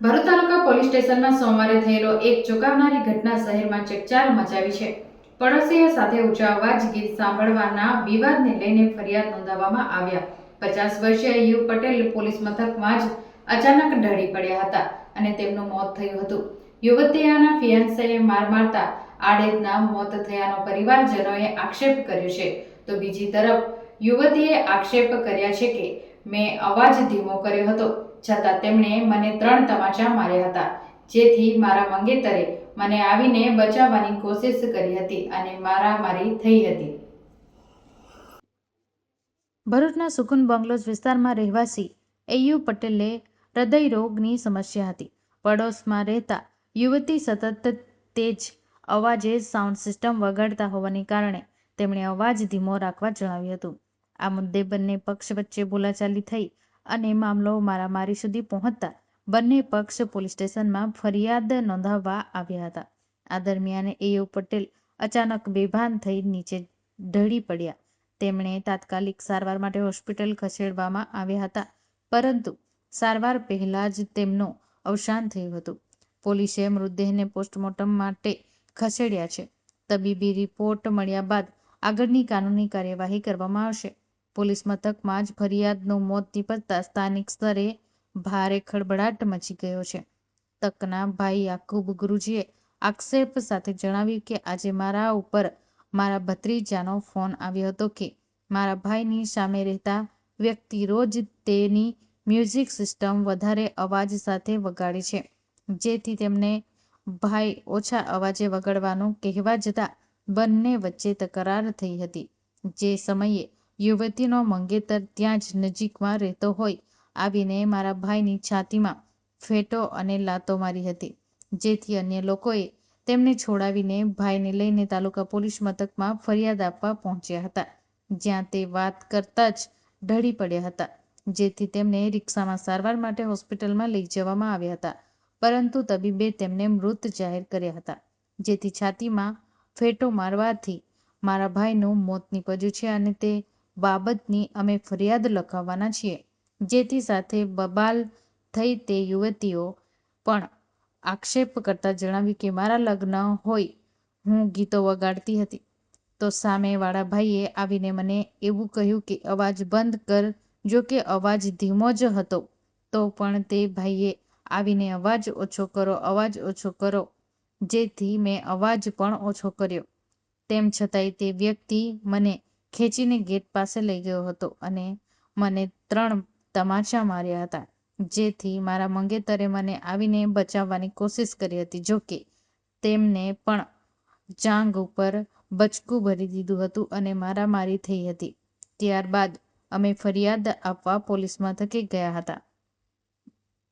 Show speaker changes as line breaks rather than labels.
ભરૂચ તાલુકા police સ્ટેશનમાં સોમવારે થયેલો એક ચોંકાવનારી ઘટના શહેરમાં ચકચાર મચાવી છે. પડોશીઓ સાથે ઊંચા અવાજ ગીત સાંભળવાના વિવાદને લઈને ફરિયાદ નોંધાવવામાં આવ્યા. પચાસ વર્ષીય યુ પટેલ પોલીસ મથકમાં જ અચાનક ઢળી પડ્યા હતા અને તેમનું મોત થયું હતું. યુવતીયાના ફિયાન્સેએ માર મારતા આડેદના મોત થયાનો પરિવારજનોએ આક્ષેપ કર્યો છે. તો બીજી તરફ યુવતીએ આક્ષેપ કર્યા છે કે મેં અવાજ ધીમો કર્યો હતો. છતાં તેમણે મને ત્રણ તમાચા માર્યા હતા, જેથી મારા મંગેતરે મને આવીને બચાવવાની કોશિશ કરી હતી અને મારામારી થઈ હતી. ભરૂચના સુકુન બંગલોઝ વિસ્તારમાં રહેવાસી એયુ પટેલે હૃદયરોગની સમસ્યા હતી. પડોશમાં રહેતા યુવતી સતત તેજ અવાજે સાઉન્ડ સિસ્ટમ વગાડતા હોવાને કારણે તેમણે અવાજ ધીમો રાખવા જણાવ્યું હતું. આ મુદ્દે બંને પક્ષ વચ્ચે બોલાચાલી થઈ અને મામલો મારામારી સુધી પહોંચતા બંને પક્ષ પોલીસ સ્ટેશનમાં ફરિયાદ નોંધાવવા આવ્યા હતા. આ દરમિયાન એયુ પટેલ અચાનક બેભાન થઈ નીચે ઢળી પડ્યા. તેમણે તાત્કાલિક સારવાર માટે હોસ્પિટલ ખસેડવામાં આવ્યા હતા, પરંતુ સારવાર પહેલા જ તેમનું અવસાન થયું હતું. પોલીસે મૃતદેહને પોસ્ટમોર્ટમ માટે ખસેડ્યા છે. તબીબી રિપોર્ટ મળ્યા બાદ આગળની કાનૂની કાર્યવાહી કરવામાં આવશે. પોલીસ મથકમાં જ ફરિયાદનું મોત નીપજતા સ્થાનિક સ્તરે ભારે ખળભળાટ મચી ગયો છે. તકના ભાઈ યાકુબ ગુરુજીએ આક્ષેપ સાથે જણાવ્યું કે, આજે મારા ઉપર મારા ભત્રીજાનો ફોન આવ્યો હતો કે મારા ભાઈની સામે રહેતા વ્યક્તિ રોજ તેની મ્યુઝિક સિસ્ટમ વધારે અવાજ સાથે વગાડે છે. જેથી તેમને ભાઈ ઓછા અવાજે વગાડવાનું કહેવા જતાં બંને વચ્ચે તકરાર થઈ હતી. જે સમયે યુવતીનો મંગેતર ત્યાં જ નજીકમાં રહેતો હોય આવીને મારા ભાઈની છાતીમાં ફેટો અને લાતો મારી હતી. જેથી અન્ય લોકોએ તેમને છોડાવીને ભાઈને લઈને તાલુકા પોલીસ મથકમાં ફરિયાદ આપવા પહોંચ્યા હતા, જ્યાં તે વાત કરતા જ ઢળી પડ્યા હતા, જેથી તેમને રિક્ષામાં સારવાર માટે હોસ્પિટલમાં લઈ જવામાં આવ્યા હતા. પરંતુ તબીબે તેમને મૃત જાહેર કર્યા હતા, જેથી છાતીમાં ફેટો મારવાથી મારા ભાઈનું મોત નીપજ્યું છે અને તે બાબતની અમે ફરિયાદ લખાવવાના છીએ. જેથી સાથે બબાલ થઈ તે યુવતીઓ પણ આક્ષેપ કરતા જણાવ્યું કે મારા લગ્ન હોય, હું ગીતો વગાડતી હતી. તો સામેવાળા ભાઈએ આવીને મને એવું કહ્યું કે અવાજ બંધ કર, જો કે અવાજ ધીમો જ હતો. તો પણ તે ભાઈએ આવીને અવાજ ઓછો કરો, અવાજ ઓછો કરો. જેથી મેં અવાજ પણ ઓછો કર્યો. તેમ છતાંય તે વ્યક્તિ મને ખેંચીને ગેટ પાસે લઈ ગયો હતો અને મને ત્રણ તમાચા માર્યા હતા, જેથી મારા મંગેતરે મને આવીને બચાવવાની કોશિશ કરી હતી જોકે તેમને પણ જાંગ ઉપર બચકું ભરી દીધું હતું અને મારામારી થઈ હતી. ત્યારબાદ અમે ફરિયાદ આપવા પોલીસ મથકે ગયા હતા.